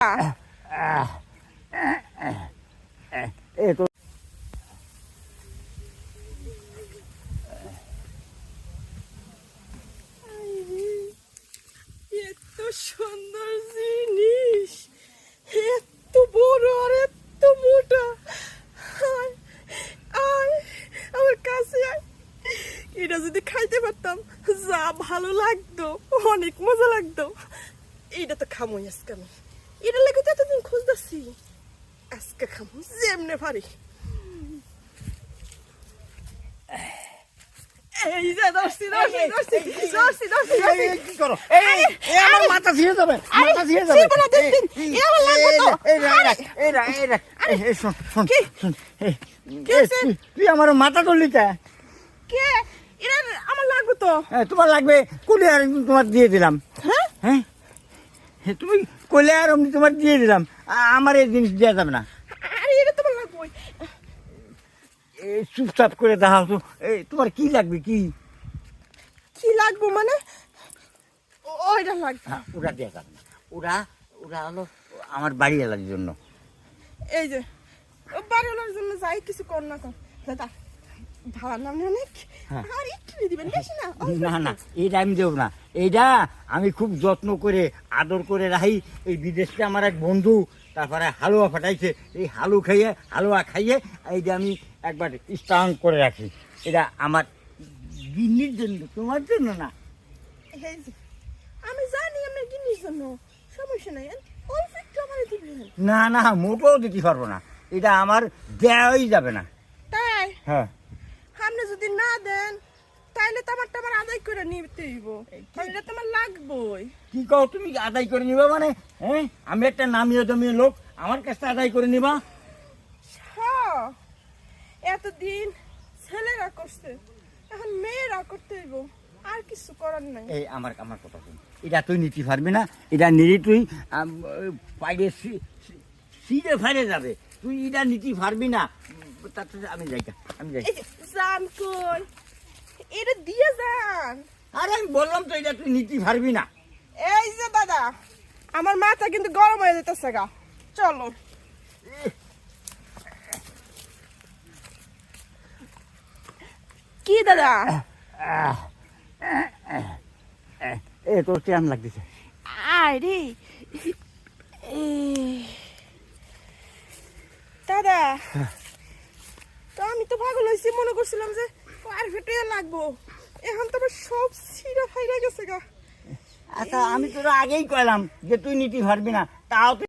এ এত সুন্দর জিনিস, এত বড় আর এত মোটা। আমার কাছে এটা যদি খাইতে পারতাম, যা ভালো লাগতো, অনেক মজা লাগতো। এইটা তো খামোই আজকে আমি। এটা লাগে তো এতদিন খুঁজতেছি। আজকে খামু যেমনে পারি। কি করো? আমার মাথা যাবে মাথা যাবে। তুই আমার মাথা আমার লাগবে হ্যাঁ, তোমার লাগবে কুলি তোমার দিয়ে দিলাম। হ্যাঁ? হ্যাঁ? তুমি কোলে আর আমি তোমার দিয়ে দিলাম। আমার এই জিনিস দেওয়া যাবে না। আরে এটা তোমার লাগবে এই চুপচাপ করে দেখাও তো। এই তোমার কি লাগবে কি? কি লাগবে মানে? ওইটা লাগবে। হ্যাঁ, ওরা দেওয়া যাবে না। ওরা ওরা হলো আমার বাড়ি এলার জন্য। এই যে ও বাড়িওয়ালার জন্য যাই কিছু কর না কর। দাদা ভাড়া নাম অনেক? হ্যাঁ। আর একটু দিবেন বেশি না না। না এইটা আমি দেবো না। এইটা আমি খুব যত্ন করে আদর করে রাখি। এই বিদেশে আমার এক বন্ধু তারপরে হালুয়া ফাটাইছে। এই হালু খাইয়ে হালুয়া খাইয়ে এইটা আমি একবার স্ট্রং করে রাখি। এটা আমার গিন্নির জন্য তোমার জন্য না। আমি জানি আমার জিনিস জন্য সমস্যা নাই। অল্প একটু আমার না না মোটেও দিতে পারব না। এটা আমার দেওয়াই যাবে না। তাই? হ্যাঁ। আপনি যদি না দেন তাইলে তো আমার আমার আদায় করে নিতে হইব। এটা তোমার লাগবই। কি কও তুমি আদায় করে নিবা মানে? হ্যাঁ? আমি একটা নামিয়ে দমিয়ে লোক আমার কাছে আদায় করে নিবা। হ্যাঁ এতদিন ছেলেরা করছে এখন মেয়েরা করতে হইব। আর কিছু করার নাই। এই আমার আমার কথা শুন। এটা তুই নিতে পারবি না এটা নিলে তুই আম, ওই পাইরে সি- সি- সিঁড়ে ফাইরে যাবে। তুই এটা নিতে পারবি না। আমি যাই আমি যাই। কই? এটা দিয়ে যান। আরে আমি বললাম তো এটা তুই নিতে পারবি না। এই যে দাদা আমার মাথা কিন্তু গরম হয়ে যেতেছে গা। চলো। কি দাদা? এ তোর কেমন লাগতেছে? আরে দাদা তো তো পাগল হয়েছি মনে করছিলাম যে পারফেক্ট লাগবো। এখন তো সব ছিঁড়া ফাইরা গেছে গা। আচ্ছা আমি তোরা আগেই কইলাম যে তুই নিতে পারবি না, তাও